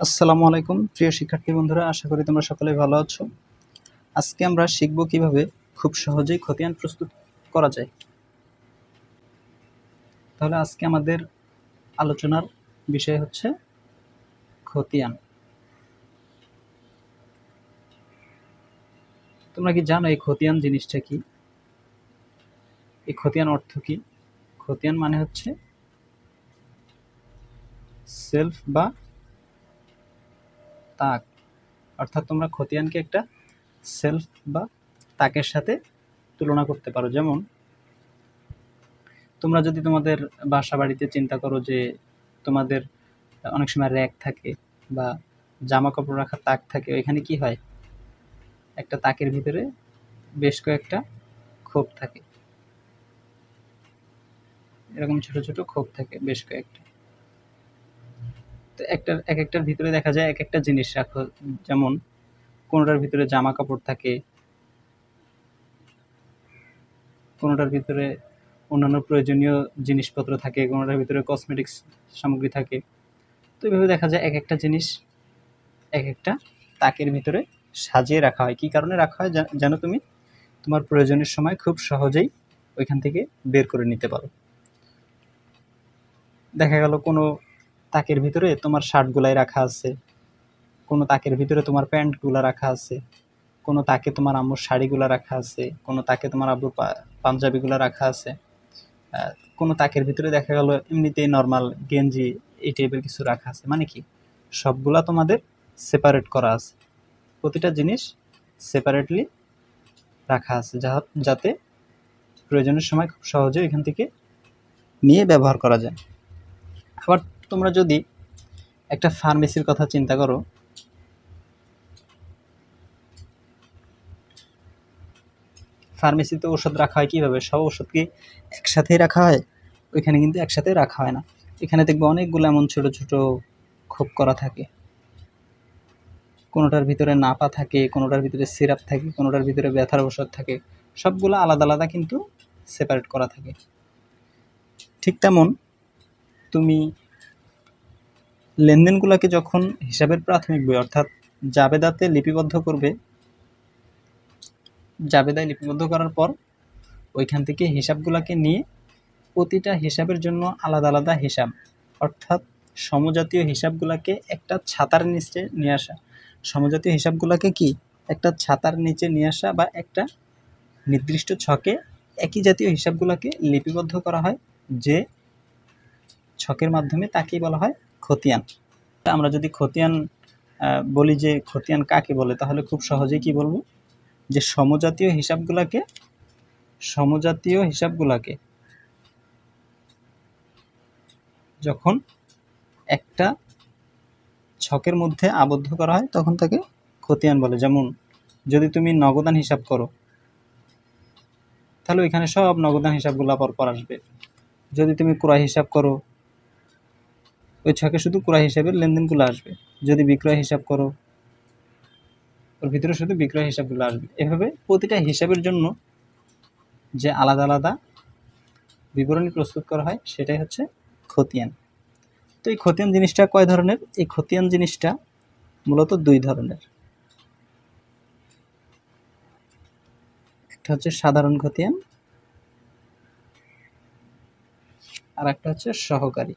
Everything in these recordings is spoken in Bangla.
আসসালামু আলাইকুম, প্রিয় শিক্ষার্থী বন্ধুরা, আশা করি তোমরা সকলে ভালো আছো। আজকে আমরা শিখব কীভাবে খুব সহজেই খতিয়ান প্রস্তুত করা যায়। তাহলে আজকে আমাদের আলোচনার বিষয় হচ্ছে খতিয়ান। তোমরা কি জানো এই খতিয়ান জিনিসটা কি? এই খতিয়ান অর্থ কি? খতিয়ান মানে হচ্ছে সেলফ বা তাক। অর্থাৎ তোমরা খতিয়ানকে একটা সেলফ বা তাকের সাথে তুলনা করতে পারো। যেমন, তোমরা যদি তোমাদের বাসা বাড়িতে চিন্তা করো যে তোমাদের অনেক সময় র্যাক থাকে বা জামা কাপড় রাখার তাক থাকে, ওইখানে কি হয়? একটা তাকের ভিতরে বেশ কয়েকটা খোপ থাকে। এরকম ছোট ছোট খোপ থাকে বেশ কয়েকটা। একটা, এক একটার ভিতরে দেখা যায় এক একটা জিনিস রাখো। যেমন, কোনোটার ভিতরে জামা কাপড় থাকে, কোনোটার ভিতরে অন্যান্য প্রয়োজনীয় জিনিসপত্র থাকে, কোনোটার ভিতরে কসমেটিক্স সামগ্রী থাকে। তো এইভাবে দেখা যায় এক একটা জিনিস এক একটা তাকের ভিতরে সাজিয়ে রাখা হয়। কী কারণে রাখা হয়? যেন তুমি? তোমার প্রয়োজনের সময় খুব সহজেই ওইখান থেকে বের করে নিতে পারো। দেখা গেল কোনো তাকের ভিতরে তোমার শার্টগুলাই রাখা আছে। কোনো তাকের ভিতরে তোমার প্যান্টগুলো রাখা আছে। কোনো তাকে তোমার আম্মুর শাড়িগুলো রাখা আছে। কোনো তাকে তোমার আব্বুর পাঞ্জাবিগুলো রাখা আছে। কোনো তাকের ভিতরে দেখা গেল এমনিতেই নর্মাল গেঞ্জি এই টাইপের কিছু রাখা আছে। মানে কি? সবগুলা তোমাদের সেপারেট করা আছে। প্রতিটা জিনিস সেপারেটলি রাখা আছে। যাতে প্রয়োজনের সময় খুব সহজে এখান থেকে নিয়ে ব্যবহার করা যায়। আবার তোমরা যদি একটা ফার্মেসির কথা চিন্তা করো ফার্মেসিতে ওষুধ রাখা হয় কীভাবে? সব ওষুধ কি একসাথেই রাখা হয়? ওইখানে কিন্তু একসাথে রাখা হয় না। এখানে দেখবে অনেকগুলো এমন ছোট ছোট খোপ করা থাকে। কোনোটার ভিতরে নাপা থাকে, কোনোটার ভিতরে সিরাপ থাকে, কোনোটার ভিতরে ব্যথার ওষুধ থাকে। সবগুলো আলাদা আলাদা কিন্তু সেপারেট করা থাকে। ঠিক তেমন তুমি লেনদেনগুলোকে যখন হিসাবের প্রাথমিক বই, অর্থাৎ জাবেদাতে লিপিবদ্ধ করবে, জাবেদায় লিপিবদ্ধ করার পর ওইখান থেকে হিসাবগুলোকে নিয়ে প্রতিটা হিসাবের জন্য আলাদা আলাদা হিসাব, অর্থাৎ সমজাতীয় হিসাবগুলোকে একটা ছাতার নিচে নিয়ে আসা। সমজাতীয় হিসাবগুলোকে কি? একটা ছাতার নিচে নিয়ে আসা বা একটা নির্দিষ্ট ছকে একই জাতীয় হিসাবগুলোকে লিপিবদ্ধ করা হয়, যে ছকের মাধ্যমে তাকেই বলা হয় খতিয়ান। আমরা যদি খতিয়ান বলি যে খতিয়ান কাকে বলে, তাহলে খুব সহজেই কি বলব? যে সমজাতীয় হিসাবগুলোকে সমজাতীয় হিসাবগুলোকে যখন একটা ছকের মধ্যে আবদ্ধ করা হয়, তখন তাকে খতিয়ান বলে। যেমন, যদি তুমি নগদান হিসাব করো, তাহলে ওইখানে সব নগদান হিসাবগুলো পর আসবে। যদি তুমি ক্রয় হিসাব করো ওই ছকে শুধু ক্রয় হিসাবের লেনদেনগুলো আসবে। যদি বিক্রয় হিসাব করো, ওর ভিতরে শুধু বিক্রয় হিসাবগুলো আসবে। এভাবে প্রতিটা হিসাবের জন্য যে আলাদা আলাদা বিবরণী প্রস্তুত করা হয়, সেটাই হচ্ছে খতিয়ান। তো এই খতিয়ান জিনিসটা কয় ধরনের? এই খতিয়ান জিনিসটা মূলত দুই ধরনের। একটা হচ্ছে সাধারণ খতিয়ান, আর একটা হচ্ছে সহকারী।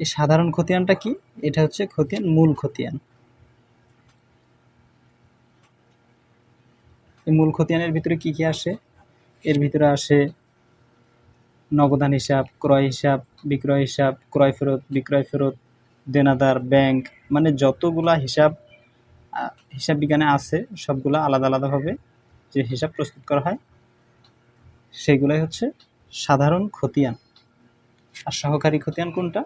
এই সাধারণ খতিয়ানটা কি? এটা হচ্ছে খতিয়ান, মূল খতিয়ান। এই মূল খতিয়ানের ভিতরে কি কি আসে? এর ভিতরে আসে নগদান হিসাব, ক্রয় হিসাব, বিক্রয় হিসাব, ক্রয় ফেরত, বিক্রয় ফেরত, দেনাদার, ব্যাংক মানে যতগুলা হিসাব হিসাব বিজ্ঞানে আছে, সবগুলা আলাদা আলাদাভাবে যে হিসাব প্রস্তুত করা হয় সেগুলাই হচ্ছে সাধারণ খতিয়ান। আর সহকারী খতিয়ান কোনটা?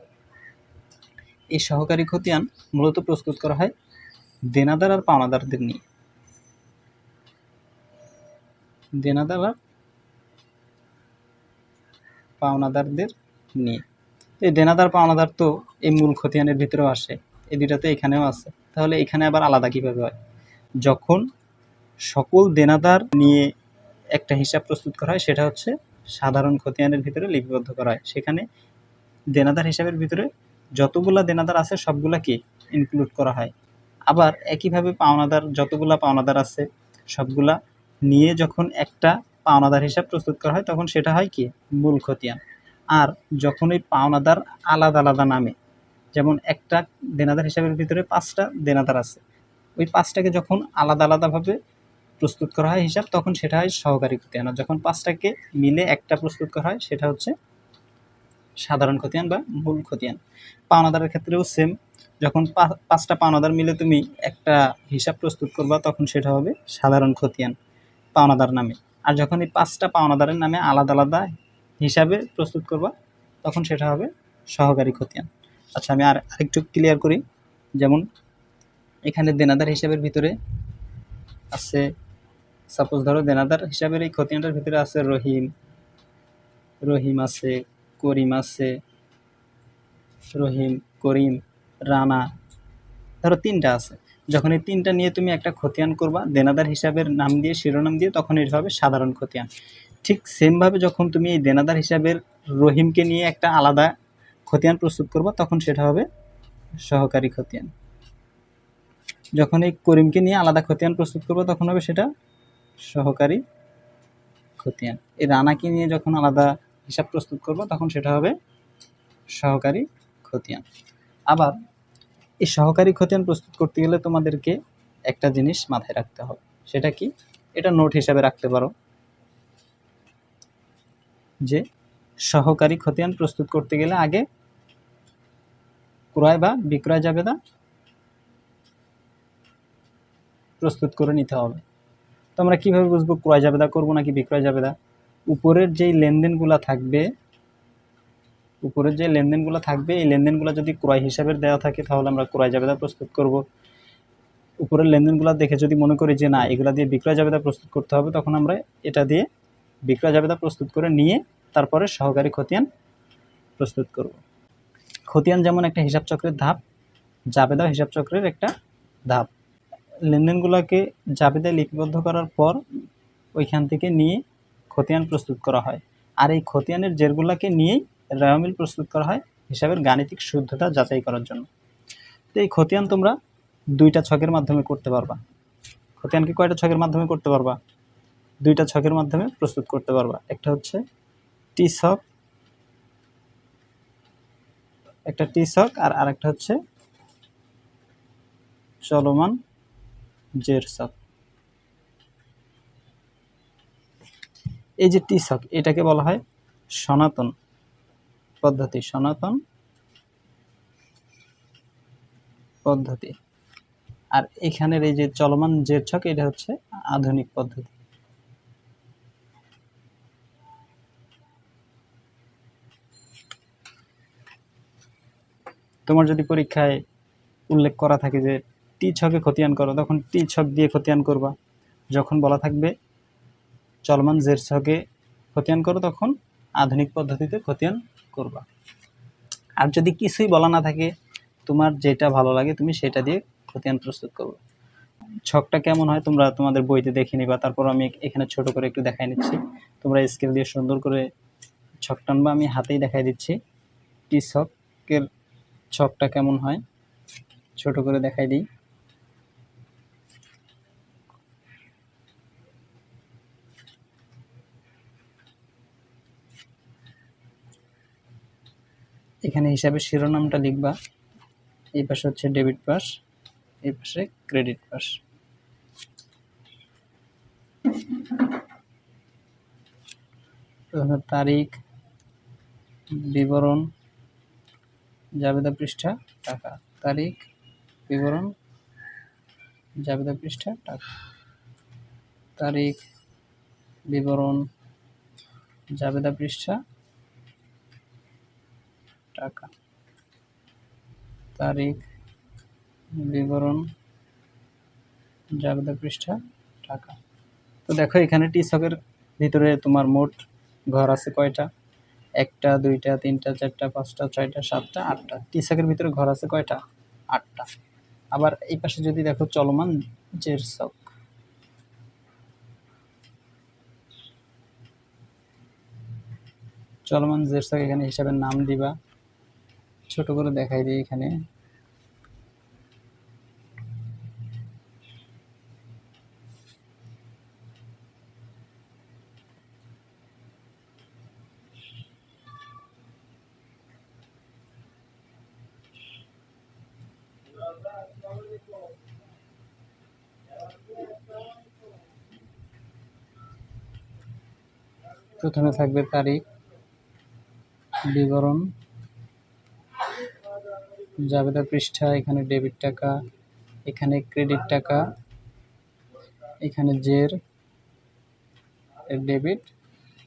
এই সহকারী খতিয়ান মূলত প্রস্তুত করা হয় দেনাদার আর পাওনাদারদের নিয়ে। দেনাদার আর পাওনাদারদের নিয়ে। এই দেনাদার পাওনাদার তো এই মূল খতিয়ানের ভিতরেও আসে, এই দুটাতে এখানেও আছে। তাহলে এখানে আবার আলাদা কীভাবে হয়? যখন সকল দেনাদার নিয়ে একটা হিসাব প্রস্তুত করা হয়, সেটা হচ্ছে সাধারণ খতিয়ানের ভিতরে লিপিবদ্ধ করা হয়। সেখানে দেনাদার হিসাবের ভিতরে যতগুলা দেনাদার আছে সবগুলা কি ইনক্লুড করা হয়। আবার একইভাবে পাওনাদার, যতগুলা পাওনাদার আছে, সবগুলা নিয়ে যখন একটা পাওনাদার হিসাব প্রস্তুত করা হয়, তখন সেটা হয় কি? মূল খতিয়ান। আর যখন ওই পাওনাদার আলাদা আলাদা নামে, যেমন একটা দেনাদার হিসাবের ভিতরে পাঁচটা দেনাদার আছে, ওই পাঁচটাকে যখন আলাদা আলাদাভাবে প্রস্তুত করা হয় হিসাব, তখন সেটা হয় সহকারী খতিয়ান। আর যখন পাঁচটাকে মিলে একটা প্রস্তুত করা হয়, সেটা হচ্ছে সাধারণ খতিয়ান বা মূল খতিয়ান পাওনাদারের ক্ষেত্রেও সেম যখন পাঁচটা পাওনাদার মিলে তুমি একটা হিসাব প্রস্তুত করবা, তখন সেটা হবে সাধারণ খতিয়ান পাওনাদার নামে। আর যখন এই পাঁচটা পাওনাদারের নামে আলাদা আলাদা হিসাবে প্রস্তুত করবা, তখন সেটা হবে সহকারী খতিয়ান আচ্ছা আমি আর আরেকটু ক্লিয়ার করি। যেমন এখানে দেনাদার হিসাবের ভিতরে আছে সাপোজ ধরো দেনাদার হিসাবের এই খতিয়ানটার ভিতরে আছে রহিম। রহিম আছে করিম আছে রহিম, করিম, রানা, ধরো তিনটা আছে। যখন এই তিনটা নিয়ে তুমি একটা খতিয়ান করবা, দেনাদার হিসাবের নাম দিয়ে, শিরোনাম দিয়ে, তখন এটা হবে সাধারণ খতিয়ান। ঠিক সেমভাবে যখন তুমি এই দেনাদার হিসাবের রহিমকে নিয়ে একটা আলাদা খতিয়ান প্রস্তুত করবা, তখন সেটা হবে সহকারী খতিয়ান। যখন এই করিমকে নিয়ে আলাদা খতিয়ান প্রস্তুত করব, তখন হবে সেটা সহকারী খতিয়ান। এই রানাকে নিয়ে যখন আলাদা হিসাব প্রস্তুত করব, তখন সেটা হবে সহকারী খতিয়ান। আবার এই সহকারী খতিয়ান প্রস্তুত করতে গেলে তোমাদেরকে একটা জিনিস মাথায় রাখতে হবে, সেটা কি? এটা নোট হিসাবে রাখতে পারো যে সহকারী খতিয়ান প্রস্তুত করতে গেলে আগে ক্রয় বা বিক্রয় জাবেদা প্রস্তুত করে নিতে হবে। তো আমরা কীভাবে বুঝব ক্রয় জাবেদা করব নাকি বিক্রয় জাবেদা? উপরের যেই লেনদেনগুলো থাকবে, উপরের যে লেনদেনগুলো থাকবে, এই লেনদেনগুলো যদি ক্রয় হিসাবের দেওয়া থাকে, তাহলে আমরা ক্রয় জাবেদা প্রস্তুত করব। উপরের লেনদেনগুলো দেখে যদি মনে করি যে না, এগুলো দিয়ে বিক্রয় জাবেদা প্রস্তুত করতে হবে, তখন আমরা এটা দিয়ে বিক্রয় জাবেদা প্রস্তুত করে নিয়ে তারপরে সহকারী খতিয়ান প্রস্তুত করব। খতিয়ান যেমন একটা হিসাব চক্রের ধাপ, জাবেদা হিসাব চক্রের একটা ধাপ। লেনদেনগুলোকে জাবেদায় লিপিবদ্ধ করার পর ওইখান থেকে নিয়ে খতিয়ান প্রস্তুত করা হয়। আর এই খতিয়ানের জেরগুলোকে নিয়েই রায়মিল প্রস্তুত করা হয় হিসাবের গাণিতিক শুদ্ধতা যাচাই করার জন্য। তো এই খতিয়ান তোমরা দুইটা ছকের মাধ্যমে করতে পারবা। খতিয়ানকে কয়টা ছকের মাধ্যমে করতে পারবা? দুইটা ছকের মাধ্যমে প্রস্তুত করতে পারবা। একটা হচ্ছে টি ছক, একটা টি ছক আর আরেকটা হচ্ছে চলমান জের ছক। এই যে টিসক, এটাকে বলা হয় সনাতন পদ্ধতি সনাতন পদ্ধতি। আর এখানের এই যে চলমান জের ছক এটা হচ্ছে আধুনিক পদ্ধতি। তোমার যদি পরীক্ষায় উল্লেখ করা থাকে যে টি ছকে খতিয়ান করো, তখন টি ছক দিয়ে খতিয়ান করবা। যখন বলা থাকবে চলমান জের ছকে খতিয়ান করো, তখন আধুনিক পদ্ধতিতে খতিয়ান করবা। আর যদি কিছুই বলা না থাকে, তোমার যেটা ভালো লাগে তুমি সেটা দিয়ে খতিয়ান প্রস্তুত করব ছকটা কেমন হয় তোমরা তোমাদের বইতে দেখে নিবা, তারপর আমি এখানে ছোট করে একটু দেখাই নিচ্ছি। তোমরা স্কেল দিয়ে সুন্দর করে ছক টানবা, আমি হাতেই দেখাই দিচ্ছি টি ছকের ছকটা কেমন হয়। ছোট করে দেখাই দিই। এখানে হিসাবে শিরোনামটা লিখবা। এই পাশে হচ্ছে ডেবিট পাস এই পাশে ক্রেডিট পাস তারিখ, বিবরণ জাবেদা পৃষ্ঠা, টাকা। তারিখ, বিবরণ জাবেদা পৃষ্ঠা, টাকা। তারিখ, বিবরণ জাবেদা পৃষ্ঠা টাকা। তারিখ, বিবরণ জাবেদা পৃষ্ঠা, টাকা। তো দেখো, এখানে টিসকের ভিতরে তোমার মোট ঘর আছে কয়টা? একটা, দুইটা, তিনটা, চারটা, পাঁচটা, ছয়টা, সাতটা, আটটা। টিসকের ভিতরে ঘর আছে কয়টা? আটটা। আবার এই পাশে যদি দেখো চলমান জেরসক চলমান জেরসক এখানে হিসাবের নাম দিবা। ছোট করে দেখাই দিই এখানে। প্রথমে থাকবে তারিখ বিবরণ। জাবেদা পৃষ্ঠা, এখানে ডেবিট টাকা, এখানে ক্রেডিট টাকা, এখানে জের ডেবিট,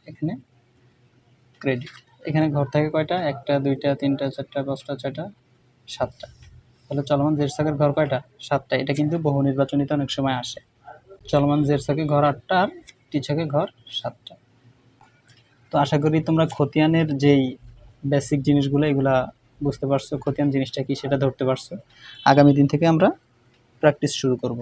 এখানে ক্রেডিট। এখানে ঘর থাকে কয়টা? একটা, দুইটা, তিনটা, চারটা, পাঁচটা, ছয়টা, সাতটা। তাহলে চলমান জের সাকের ঘর কয়টা? সাতটা। এটা কিন্তু বহু নির্বাচনীতে অনেক সময় আসে। চলমান জের সাকে ঘর আটটা আর টি ছকে ঘর সাতটা। তো আশা করি তোমরা খতিয়ানের যেই বেসিক জিনিসগুলো, এগুলা বুঝতে পারছ খতিয়ান জিনিসটা কি সেটা ধরতে পারছ। আগামী দিন থেকে আমরা প্র্যাকটিস শুরু করব।